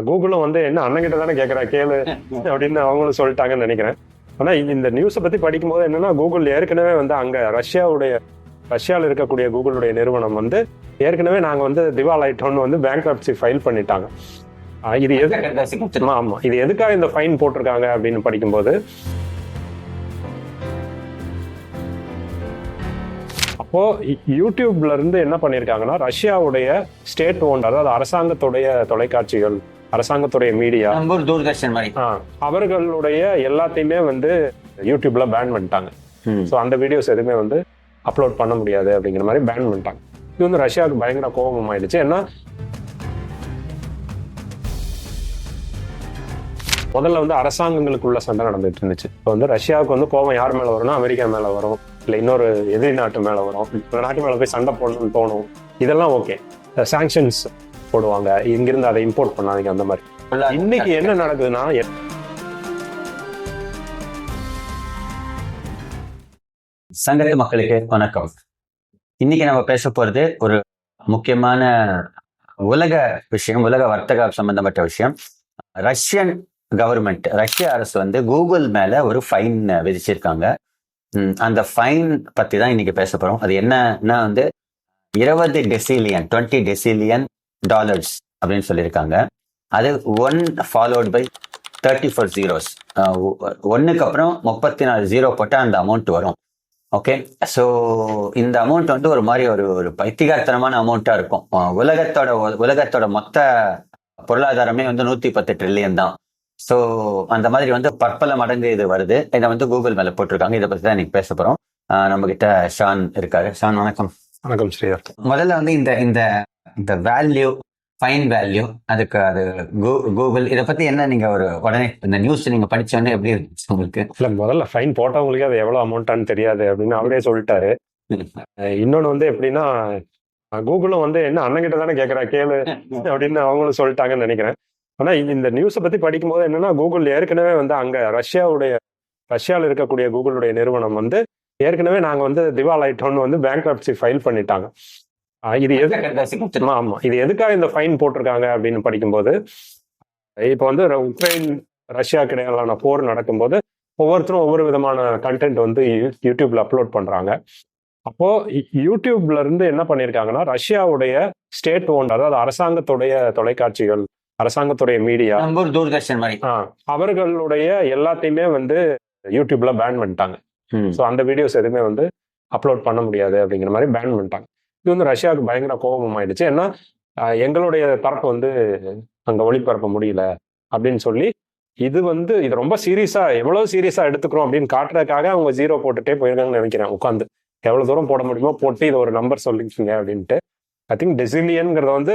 கூகுளும் வந்து என்ன அண்ணங்கிட்ட தானே கேட்குறா கேளு அப்படின்னு அவங்களும் சொல்லிட்டாங்கன்னு நினைக்கிறேன். ஆனா இந்த நியூஸை பத்தி படிக்கும்போது என்னன்னா கூகுள் ஏற்கனவே வந்து அங்க ரஷ்யாவுடைய ரஷ்யாவில் இருக்கக்கூடிய கூகுளுடைய நிறுவனம் வந்து ஏற்கனவே நாங்க வந்து திவால் ஆயிட்டோம்னு வந்து பேங்க் ஃபைல் பண்ணிட்டாங்க. இது எது ஆமா இது எதுக்காக இந்த ஃபைன் போட்டிருக்காங்க அப்படின்னு படிக்கும்போது அப்போ யூடியூப்ல இருந்து என்ன பண்ணியிருக்காங்கன்னா ரஷ்யாவுடைய ஸ்டேட் ஓன் அதாவது அரசாங்கத்துடைய தொலைக்காட்சிகள் அரசாங்கத்துடைய மீடியா நம்ம தூர்தர்ஷன் மாதிரி. அவர்களுடைய எல்லாத்தையுமே வந்து யூடியூப்ல பேன் பண்ணிட்டாங்க. ஸோ அந்த வீடியோஸ் எதுவுமே வந்து அப்லோட் பண்ண முடியாது அப்படிங்கிற மாதிரி பேன் பண்ணிட்டாங்க. இது வந்து ரஷ்யாவுக்கு பயங்கர கோபம் ஆயிடுச்சு ஏன்னா முதல்ல வந்து அரசாங்கங்களுக்குள்ள சண்டை நடந்துட்டு இருந்துச்சு. இப்போ வந்து ரஷ்யாவுக்கு வந்து கோபம் யார் மேல வரும்னா அமெரிக்கா மேல வரும். இல்லை இன்னொரு எதிரி நாட்டு மேல வரும். நாட்டு மேல போய் சண்டை போடணும்னு தோணும். இதெல்லாம் ஓகே சாங்ஷன்ஸ் போடுவாங்க. இங்கிருந்து அதை இம்போர்ட் பண்ணாதீங்க அந்த மாதிரி. இன்னைக்கு என்ன நடக்குதுன்னா சங்கர மக்களுக்கு வணக்கம். இன்னைக்கு நம்ம பேச போறது ஒரு முக்கியமான உலக விஷயம் உலக வர்த்தக சம்பந்தப்பட்ட விஷயம். ரஷ்யன் கவர்மெண்ட் ரஷ்ய அரசு வந்து கூகுள் மேல ஒரு ஃபைன் விதிச்சிருக்காங்க. அந்த ஃபைன் பத்தி தான் இன்னைக்கு பேச போறோம். அது என்னன்னா வந்து இருபது டெசிலியன் டுவெண்ட்டி டெசிலியன் டாலர்ஸ் அப்படின்னு சொல்லியிருக்காங்க. அது one followed by thirty four zeros ஒன்னுக்கு அப்புறம் முப்பத்தி நாலு ஜீரோ போட்டால் அந்த அமௌண்ட் வரும். ஓகே ஸோ இந்த அமௌண்ட் வந்து ஒரு மாதிரி ஒரு ஒரு பைத்தியகாரத்தனமான அமௌண்ட்டாக இருக்கும். உலகத்தோட உலகத்தோட மொத்த பொருளாதாரமே வந்து நூற்றி பத்து ட்ரில்லியன் தான். ஸோ அந்த மாதிரி வந்து பற்பல மடங்கு இது வருது. இதை வந்து கூகுள் மேலே போட்டிருக்காங்க. இதை பற்றி தான் இன்னைக்கு பேச போகிறோம் நம்ம கிட்ட ஷான் இருக்காரு. ஷான் வணக்கம். வணக்கம் ஸ்ரீயா முதல்ல வந்து இந்த இந்த இந்த வேல்யூ ஃபைன் வேல்யூ அதுக்கு அது கூகுள் இதை பத்தி என்ன நீங்க ஒரு உடனே இந்த நியூஸ் நீங்க படிச்சோன்னே எப்படி இருந்துச்சு உங்களுக்கு? இல்ல முதல்ல ஃபைன் போட்டவங்களுக்கு அது எவ்வளவு அமௌண்ட்டான்னு தெரியாது அப்படின்னு அவரே சொல்லிட்டாரு. இன்னொன்னு வந்து எப்படின்னா கூகுளும் வந்து என்ன அண்ணங்கிட்ட தானே கேட்கறா கேளு அப்படின்னு அவங்களும் சொல்லிட்டாங்கன்னு நினைக்கிறேன். ஆனா இந்த- நியூஸை பத்தி படிக்கும்போது என்னன்னா கூகுள் ஏற்கனவே வந்து அங்க ரஷ்யாவுடைய ரஷ்யாவில் இருக்கக்கூடிய கூகுளுடைய நிறுவனம் வந்து ஏற்கனவே நாங்க வந்து திவால் ஆயிட்டோம்னு வந்து பேங்க் ஃபைல் பண்ணிட்டாங்க. இது எது ஆமா இது எதுக்காக இந்த ஃபைன் போட்டிருக்காங்க அப்படின்னு படிக்கும்போது இப்போ வந்து உக்ரைன் ரஷ்யா இடையிலான போர் நடக்கும்போது ஒவ்வொருத்தரும் ஒவ்வொரு விதமான கண்டென்ட் வந்து யூடியூப்ல அப்லோட் பண்றாங்க. அப்போ யூடியூப்ல இருந்து என்ன பண்ணியிருக்காங்கன்னா ரஷ்யாவுடைய ஸ்டேட் ஓன் அதாவது அரசாங்கத்துடைய தொலைக்காட்சிகள் அரசாங்கத்துடைய மீடியா தூர்தர்ஷன் மாதிரி. அவர்களுடைய எல்லாத்தையுமே வந்து யூடியூப்ல பேன் பண்ணிட்டாங்க. ஸோ அந்த வீடியோஸ் எதுவுமே வந்து அப்லோட் பண்ண முடியாது அப்படிங்கிற மாதிரி பேன் பண்ணிட்டாங்க. இது வந்து ரஷ்யாவுக்கு பயங்கர கோபம் ஆயிடுச்சு. ஏன்னா எங்களுடைய தரப்பு வந்து அங்க ஒளிபரப்ப முடியல அப்படின்னு சொல்லி இது வந்து இது ரொம்ப சீரியஸா எவ்வளவு சீரியஸா எடுத்துக்கிறோம் அப்படின்னு காட்டுறதுக்காக அவங்க ஜீரோ போட்டுட்டே போயிருக்காங்கன்னு நினைக்கிறேன் உட்காந்து எவ்வளவு தூரம் போட முடியுமோ போட்டு இது ஒரு நம்பர் சொல்லிக்கோங்க அப்படின்ட்டு. ஐ திங்க் டெசிலியன்ங்கிறது வந்து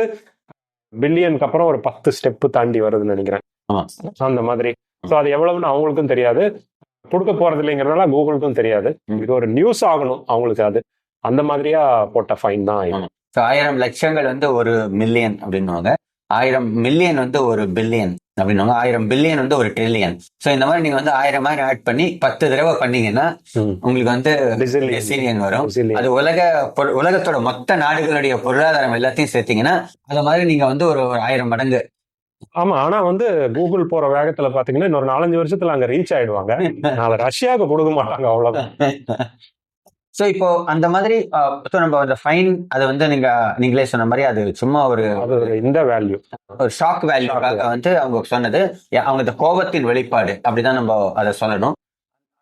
பில்லியனுக்கு அப்புறம் ஒரு பத்து ஸ்டெப்பு தாண்டி வருதுன்னு நினைக்கிறேன். அந்த மாதிரி. ஸோ அது எவ்வளவுன்னு அவங்களுக்கும் தெரியாது. கொடுக்க போறது இல்லைங்கிறதுனால கூகுளுக்கும் தெரியாது. இது ஒரு நியூஸ் ஆகணும் அவங்களுக்கு அது. அந்த மாதிரியா போட்ட ஃபைன் தான். So, ஆயிரம் லட்சங்கள் வந்து ஒரு மில்லியன் அப்படின்னுவாங்க ஆயிரம் மில்லியன் வந்து ஒரு பில்லியன் அப்படின்னுவாங்க ஆயிரம் பில்லியன் வந்து ஒரு ட்ரில்லியன் ஸோ இந்த மாதிரி நீங்க வந்து ஆயிரம் ஆயிரம் ஆட் பண்ணி பத்து தடவை பண்ணீங்கன்னா. உங்களுக்கு வந்து. டெசிலியன் வரும். அது உலக உலகத்தோட மொத்த நாடுகளுடைய பொருளாதாரம் எல்லாத்தையும் சேர்த்தீங்கன்னா அது மாதிரி நீங்க வந்து ஒரு ஒரு ஆயிரம் மடங்கு ஆமா ஆனா வந்து கூகுள் போற வேகத்துல பாத்தீங்கன்னா இன்னொரு நாலஞ்சு வருஷத்துல அங்க ரீச் ஆயிடுவாங்க ரஷ்யாவுக்கு கொடுக்க மாட்டாங்க அவ்வளவுதான் சோ இப்போ அந்த மாதிரி நம்ம அந்த ஃபைன் அது வந்து நீங்க நீங்களே சொன்ன மாதிரி அது சும்மா ஒரு இந்த வேல்யூ ஒரு ஷாக் வேல்யூக்காக வந்து அவங்க சொன்னது. அவங்க இந்த கோபத்தின் வெளிப்பாடு அப்படிதான் நம்ம அதை சொல்லணும்.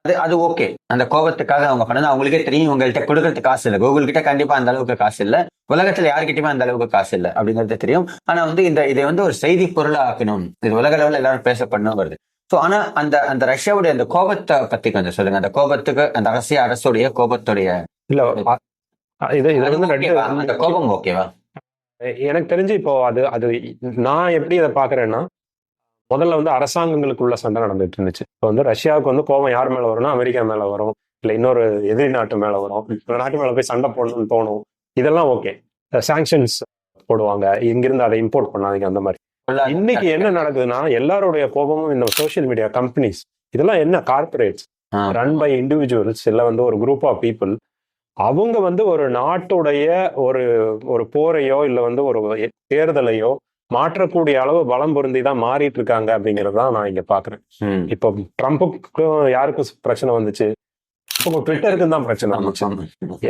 அது அது ஓகே அந்த கோபத்துக்காக அவங்க பண்ணது அவங்களுக்கே தெரியும் உங்கள்கிட்ட கொடுக்கறதுக்கு காசு இல்லை. கூகுள் கிட்ட கண்டிப்பா அந்த அளவுக்கு காசு இல்லை. உலகத்துல யாருக்கிட்டயுமே அந்த அளவுக்கு காசு இல்லை அப்படிங்கிறது தெரியும். ஆனா வந்து இந்த இதை வந்து ஒரு செய்தி பொருளா ஆக்கணும் இது உலக அளவுல எல்லாரும் பேசப்படணும் வருது. ஸோ ஆனா அந்த அந்த ரஷ்யாவுடைய அந்த கோபத்தை பத்தி கொஞ்சம் சொல்லுங்க. அந்த கோபத்துக்கு அந்த ரஷ்ய அரசுடைய கோபத்துடைய இல்ல இது. இது அது வந்து? அந்த கோபம் ஓகேவா? எனக்கு தெரிஞ்சு இப்போ அது அது நான் எப்படி இதை பாக்குறேன்னா முதல்ல வந்து அரசாங்கங்களுக்குள்ள சண்டை நடந்துட்டு இருந்துச்சு. இப்போ வந்து ரஷ்யாவுக்கு வந்து கோபம் யார் மேல வரும்னா அமெரிக்கா மேல வரும். இல்லை இன்னொரு எதிரி நாட்டு மேல வரும். ஒரு நாட்டு மேல போய் சண்டை போடணும்னு தோணும். இதெல்லாம் ஓகே. சாங்ஷன்ஸ் போடுவாங்க. இங்கிருந்து அதை இம்போர்ட் பண்ணாதீங்க அந்த மாதிரி. இன்னைக்கு என்ன நடக்குதுன்னா எல்லாருடைய கோபமும் இந்த சோஷியல் மீடியா கம்பெனிஸ் இதெல்லாம் என்ன கார்பரேட்ஸ். ரன் பை இண்டிவிஜுவல்ஸ் இல்லை வந்து ஒரு குரூப் ஆஃப் பீப்புள் அவங்க வந்து ஒரு நாட்டுடைய ஒரு ஒரு போரையோ இல்லை வந்து ஒரு தேர்தலையோ மாற்றக்கூடிய அளவு பலம் பொருந்தி தான் மாறிட்டு இருக்காங்க அப்படிங்கிறது தான் நான் இங்க பாக்குறேன். இப்போ ட்ரம்ப்புக்கும் யாருக்கும் பிரச்சனை வந்துச்சு? இப்போ ட்விட்டருக்கு தான் பிரச்சனை வந்துச்சு.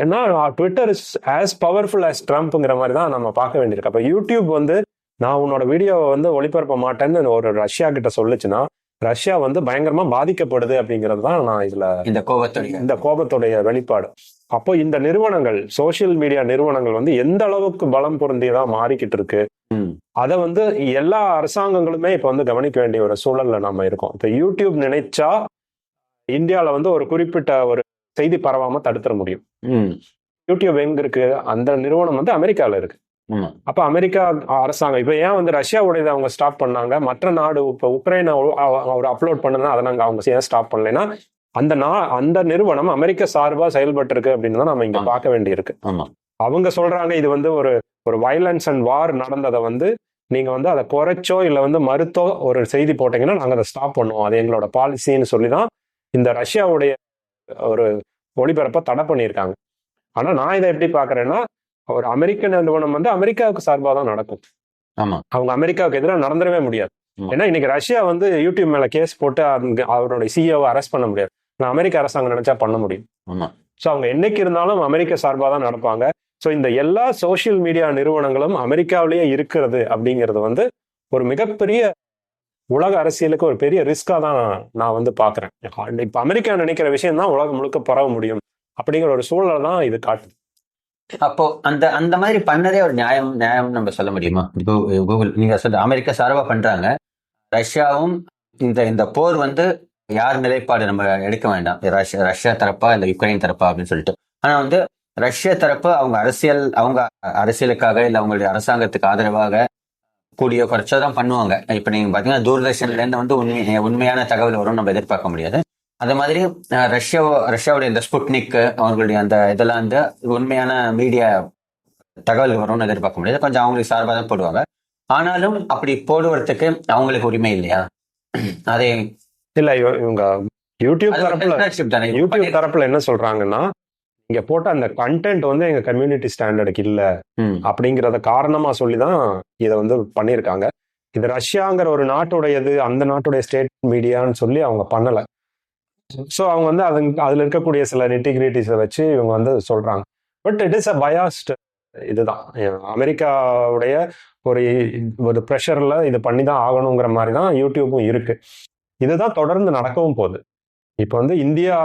ஏன்னா Twitter is as powerful as ட்ரம்ப்ங்கிற மாதிரி தான் நம்ம பார்க்க வேண்டியிருக்கு. அப்போ யூடியூப் வந்து நான் உன்னோட வீடியோவை வந்து ஒளிபரப்ப மாட்டேன்னு ஒரு ரஷ்யா கிட்ட சொல்லுச்சுன்னா ரஷ்யா வந்து பயங்கரமா பாதிக்கப்படுது அப்படிங்கிறது தான் நான் இதுல இந்த கோபத்துடைய இந்த கோபத்துடைய வெளிப்பாடு அப்போ இந்த நிறுவனங்கள் சோஷியல் மீடியா நிறுவனங்கள் வந்து எந்த அளவுக்கு பலம் பொருந்தியதா மாறிக்கிட்டு இருக்கு. அதை வந்து எல்லா அரசாங்கங்களுமே இப்ப வந்து கவனிக்க வேண்டிய ஒரு சூழல்ல நம்ம இருக்கோம் இப்ப யூடியூப் நினைச்சா இந்தியால வந்து ஒரு குறிப்பிட்ட ஒரு செய்தி பரவாம தடுத்துட முடியும். யூடியூப் எங்க இருக்கு அந்த நிறுவனம் வந்து அமெரிக்கால இருக்கு. அப்ப அமெரிக்கா அரசாங்கம் இப்ப ஏன் வந்து ரஷ்யாவுடையதை அவங்க ஸ்டாப் பண்ணாங்க? மற்ற நாடு இப்ப உக்ரைனை அவர் அப்லோட் பண்ணுனா அதை நாங்க அவங்க ஏன் ஸ்டாப் பண்ணலைன்னா அந்த நா அந்த நிறுவனம் அமெரிக்க சார்பா செயல்பட்டு இருக்கு அப்படின்னு தான் நம்ம இங்க. பார்க்க வேண்டியிருக்கு. ஆமா. அவங்க சொல்றாங்க இது வந்து ஒரு ஒரு வயலன்ஸ் அண்ட் வார் நடந்ததை வந்து நீங்க வந்து அதை குறைச்சோ இல்ல வந்து மறுத்தோ ஒரு செய்தி போட்டீங்கன்னா நாங்க அதை ஸ்டாப் பண்ணுவோம். அது எங்களோட பாலிசின்னு சொல்லி தான் இந்த ரஷ்யாவுடைய ஒரு ஒளிபரப்பை தடை பண்ணியிருக்காங்க. ஆனா நான் இதை எப்படி பாக்குறேன்னா ஒரு அமெரிக்க நிறுவனம் வந்து அமெரிக்காவுக்கு சார்பாக தான் நடக்கும். ஆமா. அவங்க அமெரிக்காவுக்கு எதிராக நடந்துடவே முடியாது. ஏன்னா இன்னைக்கு ரஷ்யா வந்து யூடியூப் மேல கேஸ் போட்டு அவருடைய சிஇஓவை அரெஸ்ட் பண்ண முடியாது. நான் அமெரிக்க அரசாங்கம் நினைச்சா பண்ண முடியும். ஆமா. ஸோ அவங்க என்னைக்கு இருந்தாலும் அமெரிக்க சார்பாக தான் நடப்பாங்க. ஸோ இந்த எல்லா சோஷியல் மீடியா நிறுவனங்களும் அமெரிக்காவிலேயே இருக்கிறது அப்படிங்கிறது வந்து ஒரு மிகப்பெரிய உலக அரசியலுக்கு ஒரு பெரிய ரிஸ்கா தான் நான் வந்து பாக்குறேன். இப்ப அமெரிக்கா நினைக்கிற விஷயம் தான் உலகம் முழுக்க பரவ முடியும் அப்படிங்கிற ஒரு சூழலை தான் இது காட்டுது. அப்போ அந்த அந்த மாதிரி பண்ணதே ஒரு நியாயம் நியாயம் நம்ம சொல்ல முடியுமா? இப்போ கூகுள் நீங்க சொல்ற அமெரிக்கா சார்பா பண்றாங்க. ரஷ்யாவும் இந்த இந்த போர் வந்து யார் நிலைப்பாடு நம்ம எடுக்க வேண்டாம். ரஷ்யா ரஷ்யா தரப்பா இல்ல யுக்ரைன் தரப்பா அப்படின்னு சொல்லிட்டு. ஆனா வந்து ரஷ்ய தரப்பு அவங்க அரசியல் அவங்க அரசியலுக்காக இல்ல அவங்களுடைய அரசாங்கத்துக்கு ஆதரவாக கூடிய குறைச்சா தான் பண்ணுவாங்க. இப்ப நீங்க பாத்தீங்கன்னா தூர்தர்ஷன்ல இருந்து வந்து உண்மை உண்மையான தகவல் வரும் நம்ம எதிர்பார்க்க முடியாது. அது மாதிரி ரஷ்யா ரஷ்யாவுடைய இந்த ஸ்புட்னிக் அவங்களுடைய அந்த இதெல்லாம் வந்து உண்மையான மீடியா தகவல் வரும்னு எதிர்பார்க்க முடியாது. கொஞ்சம் அவங்களுக்கு சார்பாக தான் போடுவாங்க. ஆனாலும் அப்படி போடுவதற்கு அவங்களுக்கு உரிமை இல்லையா? அதே இல்ல இவ- இவங்க யூடியூப் தரப்புல யூடியூப் தரப்புல என்ன சொல்றாங்கன்னா இங்க போட்ட அந்த கண்டென்ட் வந்து எங்க கம்யூனிட்டி ஸ்டாண்டர்டுக்கு இல்ல அப்படிங்கிறத காரணமா சொல்லி தான் இதை வந்து பண்ணியிருக்காங்க. இது ரஷ்யாங்கிற ஒரு நாட்டுடையது அந்த நாட்டுடைய ஸ்டேட் மீடியான்னு சொல்லி அவங்க பண்ணல. ஸோ அவங்க வந்து அது அதில் இருக்கக்கூடிய சில நெட்டிகிரிட்டிஸை வச்சு இவங்க வந்து சொல்கிறாங்க but it is a biased இதுதான். அமெரிக்காவுடைய ஒரு ஒரு ப்ரெஷரில் இது பண்ணி தான் ஆகணுங்கிற மாதிரி தான் யூடியூப்பும் இருக்குது இதுதான் தொடர்ந்து நடக்கவும் போகுது. இப்போ வந்து இந்தியா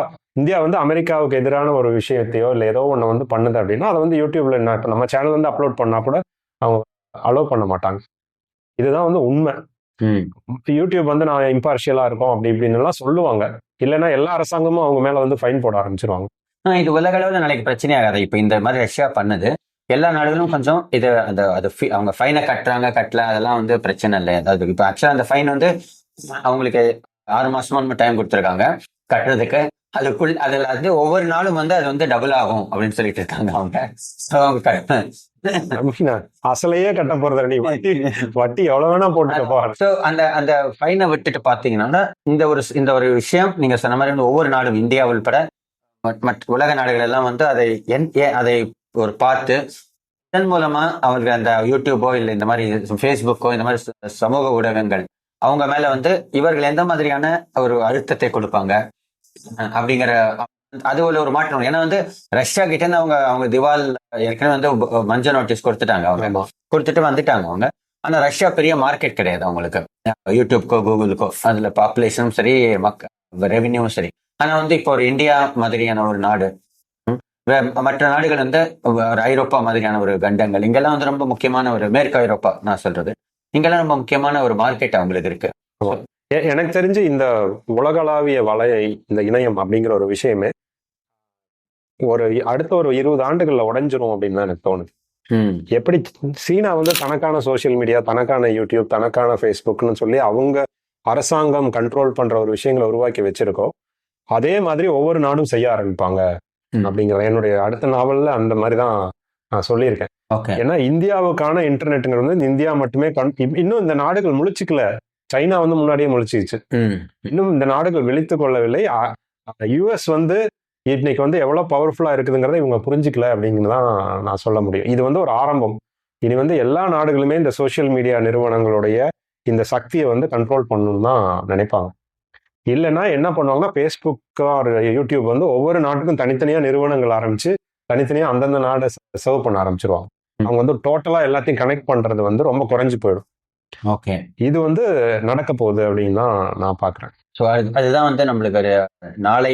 இந்தியா வந்து அமெரிக்காவுக்கு எதிரான ஒரு விஷயத்தையோ இல்லை ஏதோ ஒன்று வந்து பண்ணுது அப்படின்னா அதை வந்து யூடியூப்ல என்ன இப்போ நம்ம சேனல் வந்து அப்லோட் பண்ணால் கூட அவங்க அலோவ் பண்ண மாட்டாங்க. இதுதான் வந்து உண்மை. யூடியூப் வந்து நான் இம்பார்ஷியலா இருக்கோம் அப்படி இப்படின்னு எல்லாம் சொல்லுவாங்க. இல்லைன்னா எல்லா அரசாங்கமும் அவங்க மேல வந்து ஃபைன் போட ஆரம்பிச்சிருவாங்க. இது உலக அளவில் நாளைக்கு பிரச்சனை ஆகாது. இப்போ இந்த மாதிரி ரஷ்யா பண்ணுது. எல்லா நாடுகளும் கொஞ்சம் இது அந்த அது அவங்க ஃபைனை கட்டுறாங்க கட்டல அதெல்லாம் வந்து பிரச்சனை இல்லை. அதாவது இப்போ ஆக்சுவலாக அந்த ஃபைன் வந்து அவங்களுக்கு ஆறு மாசமா டைம் கொடுத்துருக்காங்க. கட்டுறதுக்கு அதுக்குள் அதுல வந்து ஒவ்வொரு நாளும் வந்து அது வந்து டபுள் ஆகும் அப்படின்னு சொல்லிட்டு இருக்காங்க அவங்க. அவங்க க- அசலையே கட்ட போறது நீ வட்டி வட்டி எவ்வளவு வேணா போட்டுக்கப்பா. ஸோ அந்த அந்த ஃபைனை விட்டுட்டு பார்த்தீங்கன்னா இந்த ஒரு இந்த ஒரு விஷயம் நீங்க சொன்ன மாதிரி ஒவ்வொரு நாடும் இந்தியா உள்பட மற்ற- மற்ற உலக நாடுகள் எல்லாம் வந்து அதை என் ஏ- அதை ஒரு பார்த்து இதன் மூலமா அவங்களுக்கு அந்த யூடியூபோ இல்லை இந்த மாதிரி ஃபேஸ்புக்கோ இந்த மாதிரி ச- சமூக ஊடகங்கள் அவங்க மேல வந்து இவர்கள் எந்த மாதிரியான ஒரு அழுத்தத்தை கொடுப்பாங்க அப்படிங்கிற அது ஒரு ஒரு மாற்றம். ஏன்னா வந்து ரஷ்யா கிட்ட இருந்து அவங்க அவங்க திவால் ஏற்கனவே வந்து மஞ்சள் நோட்டீஸ் கொடுத்துட்டாங்க அவங்க. கொடுத்துட்டு வந்துட்டாங்க அவங்க. ஆனா ரஷ்யா பெரிய மார்க்கெட் கிடையாது அவங்களுக்கு. யூடியூப்க்கோ கூகுளுக்கோ அதுல பாப்புலேஷனும் சரி மக்க ரெவென்யூவும் சரி. ஆனா வந்து இப்போ ஒரு இந்தியா மாதிரியான ஒரு நாடு மற்ற நாடுகள் வந்து ஒரு ஐரோப்பா மாதிரியான ஒரு கண்டங்கள். இங்கெல்லாம் வந்து ரொம்ப முக்கியமான ஒரு மேற்கு ஐரோப்பா நான் சொல்றது. இங்கெல்லாம் ரொம்ப முக்கியமான ஒரு மார்க்கெட் அவங்களுக்கு இருக்கு. எனக்கு தெரிஞ்சு இந்த உலகளாவிய வலையை இந்த இணையம் அப்படிங்கிற ஒரு விஷயமே ஒரு அடுத்த ஒரு இருபது ஆண்டுகள்ல உடைஞ்சிரும் அப்படின்னு தான் எனக்கு தோணுது. எப்படி சீனா வந்து தனக்கான சோஷியல் மீடியா தனக்கான யூடியூப் தனக்கான ஃபேஸ்புக்னு சொல்லி அவங்க அரசாங்கம் கண்ட்ரோல் பண்ற ஒரு விஷயங்களை உருவாக்கி வச்சிருக்கோ அதே மாதிரி ஒவ்வொரு நாடும் செய்ய ஆரம்பிப்பாங்க. அப்படிங்கிற என்னுடைய அடுத்த நாவல்ல அந்த மாதிரி தான் நான் சொல்லியிருக்கேன். ஏன்னா இந்தியாவுக்கான இன்டர்நெட்டுங்கிறது வந்து இந்தியா மட்டுமே இன்னும் இந்த நாடுகள் முழிச்சுக்கல. சைனா வந்து முன்னாடியே முழிச்சிச்சு ம், இன்னும் இந்த நாடுகள் விழித்து கொள்ளவில்லை. யுஎஸ் வந்து இன்னைக்கு வந்து எவ்வளவு பவர்ஃபுல்லா இருக்குதுங்கிறத இவங்க புரிஞ்சுக்கல அப்படிங்கிறது தான் நான் சொல்ல முடியும். இது வந்து ஒரு ஆரம்பம். இனி வந்து எல்லா நாடுகளுமே இந்த சோஷியல் மீடியா நிறுவனங்களுடைய இந்த சக்தியை வந்து கண்ட்ரோல் பண்ணணும்னு தான் நினைப்பாங்க. இல்லைன்னா என்ன பண்ணுவாங்கன்னா ஃபேஸ்புக் யூடியூப் வந்து ஒவ்வொரு நாட்டுக்கும் தனித்தனியாக நிறுவனங்கள் ஆரம்பிச்சு தனித்தனியாக அந்தந்த நாடை சர்வ் பண்ண ஆரம்பிச்சிருவாங்க. அவங்க வந்து டோட்டலாக எல்லாத்தையும் கனெக்ட் பண்ணுறது வந்து ரொம்ப குறைஞ்சு போயிடும். ஓகே. இது வந்து நடக்க போகுது அப்படின்னு தான் நான் பார்க்குறேன் ஸோ அது அதுதான் வந்து நம்மளுக்கு ஒரு நாளை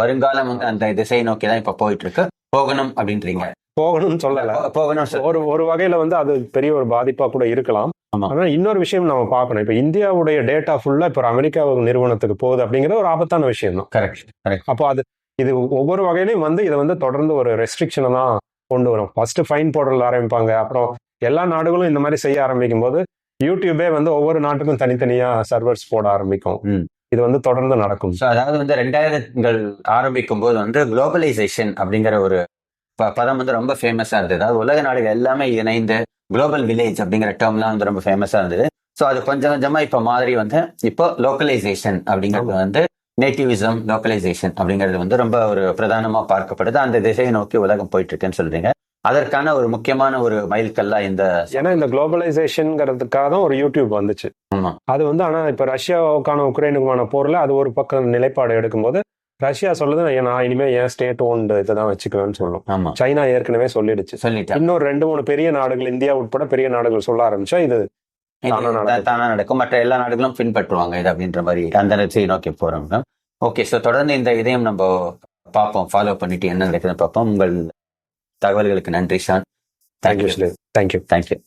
வருங்காலம் வந்து அந்த திசை நோக்கி தான் இப்போ போயிட்டு இருக்கு போகணும் அப்படின்றீங்க. போகணும்னு சொல்லலை. போகணும் ஒரு ஒரு வகையில வந்து அது பெரிய ஒரு பாதிப்பா கூட இருக்கலாம். ஆனா இன்னொரு விஷயம் நம்ம பார்க்கணும் இப்ப இந்தியாவுடைய டேட்டா ஃபுல்லா இப்ப ஒரு அமெரிக்கா நிறுவனத்துக்கு போகுது அப்படிங்கிறது ஒரு ஆபத்தான விஷயம் தான் கரெக்ட் கரெக்ட் அப்போ அது இது ஒவ்வொரு வகையிலையும் வந்து இதை வந்து தொடர்ந்து ஒரு ரெஸ்ட்ரிக்ஷனை தான் கொண்டு வரும். ஃபர்ஸ்ட் ஃபைன் போடுறதுல ஆரம்பிப்பாங்க. அப்புறம் எல்லா நாடுகளும் இந்த மாதிரி செய்ய ஆரம்பிக்கும் போது யூடியூபே வந்து ஒவ்வொரு நாட்டுக்கும் தனித்தனியா சர்வர்ஸ் போட ஆரம்பிக்கும். இது வந்து தொடர்ந்து நடக்கும். ஸோ அதாவது வந்து ரெண்டாயிரங்கள் ஆரம்பிக்கும் போது வந்து குளோபலைசேஷன் அப்படிங்கிற ஒரு ப- பதம் வந்து ரொம்ப ஃபேமஸா இருந்தது. அதாவது உலக நாடுகள் எல்லாமே இணைந்து குளோபல் வில்லேஜ் அப்படிங்கிற டேர்ம்லாம் வந்து ரொம்ப ஃபேமஸா இருந்தது. ஸோ அது கொஞ்சம் கொஞ்சமா இப்போ மாதிரி வந்து இப்போ லோக்கலைசேஷன் அப்படிங்கிறது வந்து நேட்டிவிசம் லோக்கலைசேஷன் அப்படிங்கிறது வந்து ரொம்ப ஒரு பிரதானமா பார்க்கப்படுது. அந்த திசையை நோக்கி உலகம் போயிட்டு இருக்குன்னு சொல்றீங்க. அதற்கான ஒரு முக்கியமான ஒரு மைல்கல்லா இந்த ஏன்னா இந்த குளோபலைசேஷன்ங்கிறதுக்காக தான் ஒரு யூடியூப் வந்துச்சு. அது வந்து ஆனா இப்ப ரஷ்யாவுக்கான உக்ரைனுக்குமான போர்ல அது ஒரு பக்கம் நிலைப்பாடு எடுக்கும்போது ரஷ்யா சொல்லுது "நான் இனிமே என் ஸ்டேட் ஓன்டு இதை தான் வச்சுக்குவேன்னு சொல்லும். சைனா ஏற்கனவே சொல்லிடுச்சு. இன்னும் ரெண்டு மூணு பெரிய நாடுகள் இந்தியா உட்பட பெரிய நாடுகள் சொல்ல ஆரம்பிச்சா இது தானா நடக்கும். மற்ற எல்லா நாடுகளும் பின்பற்றுவாங்க இது அப்படின்ற மாதிரி அந்த திசையை நோக்கி போறோம். ஓகே ஸோ தொடர்ந்து இந்த இதையும் நம்ம பார்ப்போம் ஃபாலோ பண்ணிட்டு என்ன நடக்குதுன்னு பார்ப்போம். உங்கள் தகவல்களுக்கு நன்றி ஷான். Thank you thank you thank you